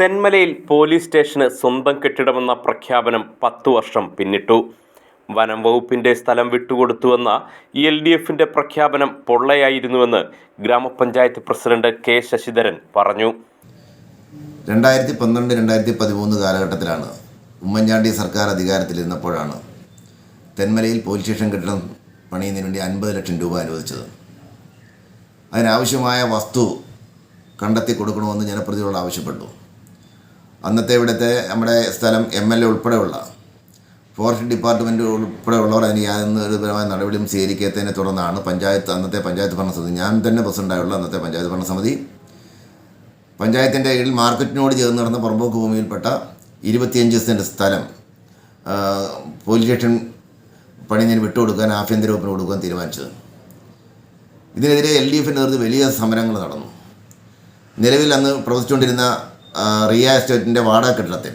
തെന്മലയിൽ police സ്റ്റേഷന് സ്വന്തം കെട്ടിടമെന്ന പ്രഖ്യാപനം പത്തു വർഷം പിന്നിട്ടു. വനം വകുപ്പിന്റെ സ്ഥലം വിട്ടുകൊടുത്തുവെന്ന എൽ ഡി എഫിന്റെ പ്രഖ്യാപനം പൊള്ളയായിരുന്നുവെന്ന് ഗ്രാമപഞ്ചായത്ത് പ്രസിഡന്റ് കെ ശശിധരൻ പറഞ്ഞു. രണ്ടായിരത്തി പന്ത്രണ്ട് രണ്ടായിരത്തി പതിമൂന്ന് കാലഘട്ടത്തിലാണ് ഉമ്മൻചാണ്ടി സർക്കാർ അധികാരത്തിലിരുന്നപ്പോഴാണ് തെന്മലയിൽ പോലീസ് സ്റ്റേഷൻ കെട്ടിടം പണിയുന്നതിന് വേണ്ടി അൻപത് ലക്ഷം രൂപ അനുവദിച്ചത്. അതിനാവശ്യമായ വസ്തു കണ്ടെത്തി കൊടുക്കണമെന്ന് ജനപ്രതിനിധികളോട് ആവശ്യപ്പെട്ടു. അന്നത്തെ ഇവിടുത്തെ നമ്മുടെ സ്ഥലം എം എൽ എ ഉൾപ്പെടെയുള്ള ഫോറസ്റ്റ് ഡിപ്പാർട്ട്മെന്റ് ഉൾപ്പെടെയുള്ളവർ അതിന് യാതൊരു പരമായ നടപടിയും സ്വീകരിക്കാത്തതിനെ തുടർന്നാണ് പഞ്ചായത്ത് അന്നത്തെ പഞ്ചായത്ത് ഭരണസമിതി ഞാൻ തന്നെ പ്രസിഡന്റായുള്ള അന്നത്തെ പഞ്ചായത്ത് ഭരണസമിതി പഞ്ചായത്തിന്റെ കീഴിൽ മാർക്കറ്റിനോട് ചേർന്ന് നടന്ന പുറമ്പോക്ക് ഭൂമിയിൽപ്പെട്ട ഇരുപത്തിയഞ്ച് സെന്റ് സ്ഥലം പോലീസ് സ്റ്റേഷൻ പണിതിന് വിട്ടുകൊടുക്കാൻ ആഭ്യന്തര വകുപ്പിന് കൊടുക്കാൻ തീരുമാനിച്ചത്. ഇതിനെതിരെ എൽ ഡി എഫിന്റെ വലിയ സമരങ്ങൾ നടന്നു. നിലവിൽ അന്ന് പ്രവർത്തിച്ചുകൊണ്ടിരുന്ന റിയ എസ്റ്റേറ്റിന്റെ വാടക കെട്ടിടത്തിൽ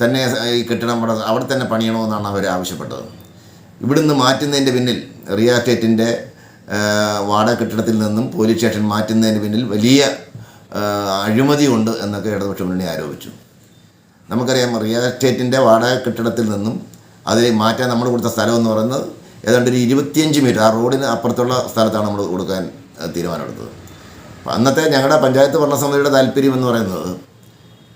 തന്നെ ഈ കെട്ടിടം അവിടെ അവിടെ തന്നെ പണിയണമെന്നാണ് അവർ ആവശ്യപ്പെട്ടത്. ഇവിടുന്ന് മാറ്റുന്നതിന്റെ പിന്നിൽ റിയ എസ്റ്റേറ്റിന്റെ വാടക കെട്ടിടത്തിൽ നിന്നും പോലീസ് സ്റ്റേഷൻ മാറ്റുന്നതിന് പിന്നിൽ വലിയ അഴിമതിയുണ്ട് എന്നൊക്കെ ഇടതുപക്ഷ മുന്നണി ആരോപിച്ചു. നമുക്കറിയാം റിയൽ എസ്റ്റേറ്റിന്റെ വാടക കെട്ടിടത്തിൽ നിന്നും അതിൽ മാറ്റാൻ നമ്മൾ കൊടുത്ത സ്ഥലം എന്ന് പറയുന്നത് ഏതാണ്ട് ഒരു ഇരുപത്തിയഞ്ച് മീറ്റർ ആ റോഡിന് അപ്പുറത്തുള്ള സ്ഥലത്താണ് നമ്മൾ കൊടുക്കാൻ തീരുമാനമെടുത്തത്. അന്നത്തെ ഞങ്ങളുടെ പഞ്ചായത്ത് ഭരണസമിതിയുടെ താല്പര്യം എന്ന് പറയുന്നത്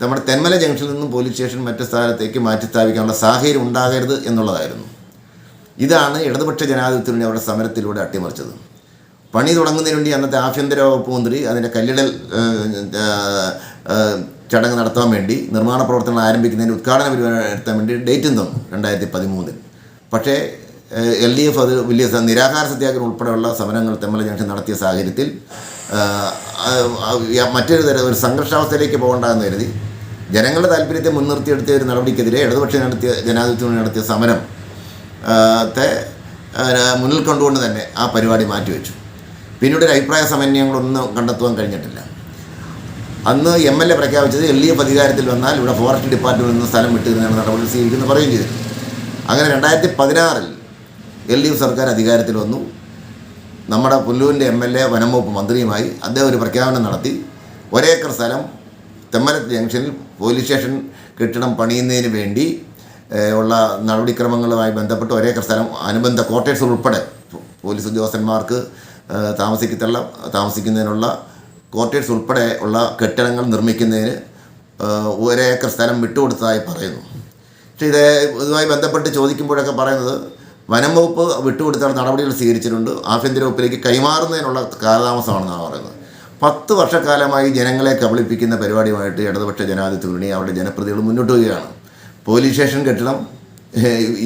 നമ്മുടെ തെന്മല ജംഗ്ഷനിൽ നിന്നും പോലീസ് സ്റ്റേഷൻ മറ്റു സ്ഥലത്തേക്ക് മാറ്റി സ്ഥാപിക്കാനുള്ള സാഹചര്യം ഉണ്ടാകരുത് എന്നുള്ളതായിരുന്നു. ഇതാണ് ഇടതുപക്ഷ ജനാധിപത്യത്തിന് അവരുടെ സമരത്തിലൂടെ അട്ടിമറിച്ചത്. പണി തുടങ്ങുന്നതിന് വേണ്ടി അന്നത്തെ ആഭ്യന്തര വകുപ്പ് മന്ത്രി അതിന്റെ കല്ലിടൽ ചടങ്ങ് നടത്താൻ വേണ്ടി നിർമ്മാണ പ്രവർത്തനങ്ങൾ ആരംഭിക്കുന്നതിന് ഉദ്ഘാടന പരിപാടി നടത്താൻ വേണ്ടി ഡേറ്റും തന്നു രണ്ടായിരത്തി പതിമൂന്നിൽ. പക്ഷേ എൽ ഡി എഫ് അത് വലിയ നിരാഹാര സത്യാഗ്രഹം ഉൾപ്പെടെയുള്ള സമരങ്ങൾ തെമ്മല ജംഗ്ഷൻ നടത്തിയ സാഹചര്യത്തിൽ മറ്റൊരു തരം ഒരു സംഘർഷാവസ്ഥയിലേക്ക് പോകണ്ടെന്ന് കരുതി. ജനങ്ങളുടെ താല്പര്യത്തെ മുൻനിർത്തിയെടുത്ത ഒരു നടപടിക്കെതിരെ ഇടതുപക്ഷം നടത്തിയ ജനാധിപത്യം നടത്തിയ സമരം ത്തെ മുന്നിൽ കണ്ടുകൊണ്ട് തന്നെ ആ പരിപാടി മാറ്റിവെച്ചു. പിന്നീട് ഒരു അഭിപ്രായ സമന്വയങ്ങളൊന്നും കണ്ടെത്തുവാൻ കഴിഞ്ഞിട്ടില്ല. അന്ന് എം എൽ എ പ്രഖ്യാപിച്ചത് എൽ ഡി എഫ് അധികാരത്തിൽ വന്നാൽ ഇവിടെ ഫോറസ്റ്റ് ഡിപ്പാർട്ട്മെന്റിൽ നിന്ന് സ്ഥലം വിട്ടിരുന്നതാണ് നടപടി സ്വീകരിക്കുന്നു പറയുകയും ചെയ്തിരുന്നു. അങ്ങനെ രണ്ടായിരത്തി പതിനാറിൽ എൽ ഡി എഫ് സർക്കാർ അധികാരത്തിൽ വന്നു. നമ്മുടെ പുല്ലൂരിന്റെ എം എൽ എ വനംവകുപ്പ് മന്ത്രിയുമായി അദ്ദേഹം ഒരു പ്രഖ്യാപനം നടത്തി. ഒരേക്കർ സ്ഥലം തെമ്മലത്ത് ജംഗ്ഷനിൽ പോലീസ് സ്റ്റേഷൻ കെട്ടിടം പണിയുന്നതിന് വേണ്ടി ഉള്ള നടപടിക്രമങ്ങളുമായി ബന്ധപ്പെട്ട് ഒരേക്കർ സ്ഥലം അനുബന്ധ ക്വാർട്ടേഴ്സ് ഉൾപ്പെടെ പോലീസ് ഉദ്യോഗസ്ഥന്മാർക്ക് താമസിക്കത്തുള്ള താമസിക്കുന്നതിനുള്ള ക്വാർട്ടേഴ്സ് ഉൾപ്പെടെ ഉള്ള കെട്ടിടങ്ങൾ നിർമ്മിക്കുന്നതിന് ഒരേക്കർ സ്ഥലം വിട്ടുകൊടുത്തതായി പറയുന്നു. പക്ഷേ ഇത് ഇതുമായി ബന്ധപ്പെട്ട് ചോദിക്കുമ്പോഴൊക്കെ പറയുന്നത് വനം വകുപ്പ് വിട്ടുകൊടുത്താണ് നടപടികൾ സ്വീകരിച്ചിട്ടുണ്ട്. ആഭ്യന്തര വകുപ്പിലേക്ക് കൈമാറുന്നതിനുള്ള കാലതാമസമാണെന്നാണ് പറയുന്നത്. പത്ത് വർഷക്കാലമായി ജനങ്ങളെ കബളിപ്പിക്കുന്ന പരിപാടിയുമായിട്ട് ഇടതുപക്ഷ ജനാധിപത്യ മുന്നണി അവരുടെ ജനപ്രതികൾ മുന്നോട്ട് പോവുകയാണ് പോലീസ് സ്റ്റേഷൻ കെട്ടിടം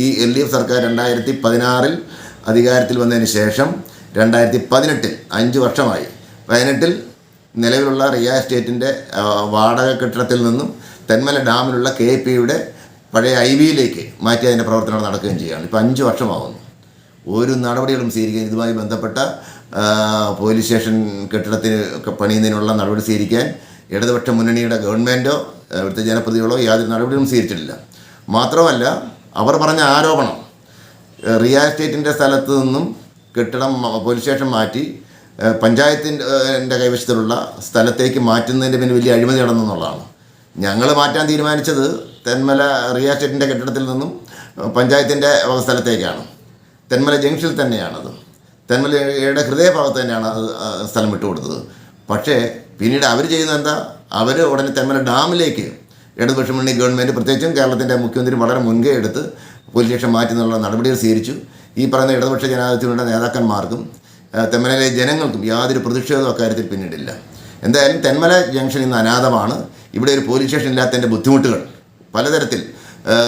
ഈ എൽ ഡി എഫ് സർക്കാർ രണ്ടായിരത്തി പതിനാറിൽ അധികാരത്തിൽ വന്നതിന് ശേഷം രണ്ടായിരത്തി പതിനെട്ടിൽ അഞ്ച് വർഷമായി. പതിനെട്ടിൽ നിലവിലുള്ള റിയ എസ്റ്റേറ്റിന്റെ വാടക കെട്ടിടത്തിൽ നിന്നും തെന്മല ഡാമിലുള്ള കെ പിയുടെ പഴയ ഐ വിയിലേക്ക് മാറ്റി അതിന്റെ പ്രവർത്തനങ്ങൾ നടക്കുകയും ചെയ്യുകയാണ്. ഇപ്പോൾ അഞ്ച് വർഷമാകുന്നു ഒരു നടപടികളും സ്വീകരിക്കാൻ ഇതുമായി ബന്ധപ്പെട്ട പോലീസ് സ്റ്റേഷൻ കെട്ടിടത്തിന് പണിയുന്നതിനുള്ള നടപടി സ്വീകരിക്കാൻ ഇടതുപക്ഷ മുന്നണിയുടെ ഗവൺമെന്റോ ഇവിടുത്തെ ജനപ്രതികളോ യാതൊരു നടപടികളും സ്വീകരിച്ചിട്ടില്ല. മാത്രമല്ല അവർ പറഞ്ഞ ആരോപണം റിയൽ റിയ എസ്റ്റേറ്റിന്റെ സ്ഥലത്ത് നിന്നും കെട്ടിടം പോലീസ് സ്റ്റേഷൻ മാറ്റി പഞ്ചായത്തിന്റെ കൈവശത്തിലുള്ള സ്ഥലത്തേക്ക് മാറ്റുന്നതിന്റെ പിന്നെ വലിയ അഴിമതി നടന്നെന്നുള്ളതാണ് ഞങ്ങൾ മാറ്റാൻ തീരുമാനിച്ചത് തെന്മല റിയ എസ്റ്റേറ്റിന്റെ കെട്ടിടത്തിൽ നിന്നും പഞ്ചായത്തിന്റെ സ്ഥലത്തേക്കാണ് തെന്മല ജംഗ്ഷനിൽ തന്നെയാണത്. തെന്മലയുടെ ഹൃദയഭാഗത്ത് തന്നെയാണ് അത് സ്ഥലം വിട്ടുകൊടുത്തത്. പക്ഷേ പിന്നീട് അവർ ചെയ്യുന്നത് എന്താ? അവർ ഉടനെ തെന്മല ഡാമിലേക്ക് ഇടതുപക്ഷ മുന്നണി ഗവൺമെന്റ് പ്രത്യേകിച്ചും കേരളത്തിന്റെ മുഖ്യമന്ത്രി വളരെ മുൻകൈ എടുത്ത് പോലീസ് സ്റ്റേഷൻ മാറ്റുന്നുള്ള നടപടികൾ സ്വീകരിച്ചു. ഈ പറയുന്ന ഇടതുപക്ഷ ജനാധിപത്യങ്ങളുടെ നേതാക്കന്മാർക്കും തെന്മലയിലെ ജനങ്ങൾക്കും യാതൊരു പ്രതിഷേധവും അക്കാര്യത്തിൽ പിന്നീടില്ല. എന്തായാലും തെന്മല ജംഗ്ഷൻ ഇന്ന് അനാഥമാണ്. ഇവിടെ ഒരു പോലീസ് സ്റ്റേഷൻ ഇല്ലാത്തതിന്റെ ബുദ്ധിമുട്ടുകൾ പലതരത്തിൽ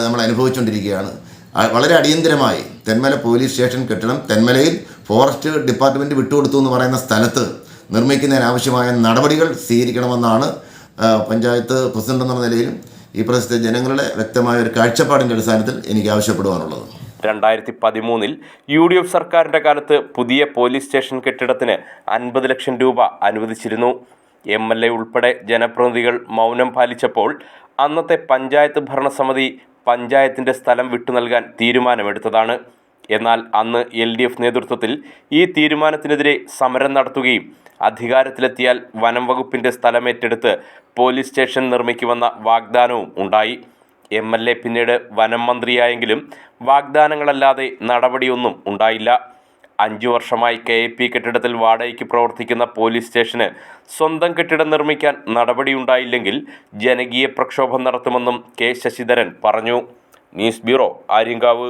നമ്മൾ അനുഭവിച്ചുകൊണ്ടിരിക്കുകയാണ്. വളരെ അടിയന്തരമായി തെന്മല പോലീസ് സ്റ്റേഷൻ കെട്ടിടം തെന്മലയിൽ ഫോറസ്റ്റ് ഡിപ്പാർട്ട്മെന്റ് വിട്ടുകൊടുത്തു എന്ന് പറയുന്ന സ്ഥലത്ത് നിർമ്മിക്കുന്നതിനാവശ്യമായ നടപടികൾ സ്വീകരിക്കണമെന്നാണ് പഞ്ചായത്ത് പ്രസിഡന്റ് എന്ന നിലയിലും ഈ പ്രദേശത്തെ ജനങ്ങളുടെ വ്യക്തമായ ഒരു കാഴ്ചപ്പാടിന്റെ അടിസ്ഥാനത്തിൽ എനിക്ക് ആവശ്യപ്പെടുവാനുള്ളത്. രണ്ടായിരത്തി പതിമൂന്നിൽ യു ഡി എഫ് സർക്കാരിന്റെ കാലത്ത് പുതിയ പോലീസ് സ്റ്റേഷൻ കെട്ടിടത്തിന് അൻപത് ലക്ഷം രൂപ അനുവദിച്ചിരുന്നു. എം എൽ എ ഉൾപ്പെടെ ജനപ്രതിനിധികൾ മൗനം പാലിച്ചപ്പോൾ അന്നത്തെ പഞ്ചായത്ത് ഭരണസമിതി പഞ്ചായത്തിന്റെ സ്ഥലം വിട്ടു നൽകാൻ തീരുമാനമെടുത്തതാണ്. എന്നാൽ അന്ന് എൽ ഡി എഫ് നേതൃത്വത്തിൽ ഈ തീരുമാനത്തിനെതിരെ സമരം നടത്തുകയും അധികാരത്തിലെത്തിയാൽ വനം വകുപ്പിന്റെ സ്ഥലമേറ്റെടുത്ത് പോലീസ് സ്റ്റേഷൻ നിർമ്മിക്കുമെന്ന വാഗ്ദാനവും ഉണ്ടായി. എം എൽ എ പിന്നീട് വനം മന്ത്രിയായെങ്കിലും വാഗ്ദാനങ്ങളല്ലാതെ നടപടിയൊന്നും ഉണ്ടായില്ല. അഞ്ചു വർഷമായി കെ പി കെട്ടിടത്തിൽ വാടകയ്ക്ക് പ്രവർത്തിക്കുന്ന പോലീസ് സ്റ്റേഷന് സ്വന്തം കെട്ടിടം നിർമ്മിക്കാൻ നടപടിയുണ്ടായില്ലെങ്കിൽ ജനകീയ പ്രക്ഷോഭം നടത്തുമെന്നും കെ ശശിധരൻ പറഞ്ഞു. News bureau Aryankavu.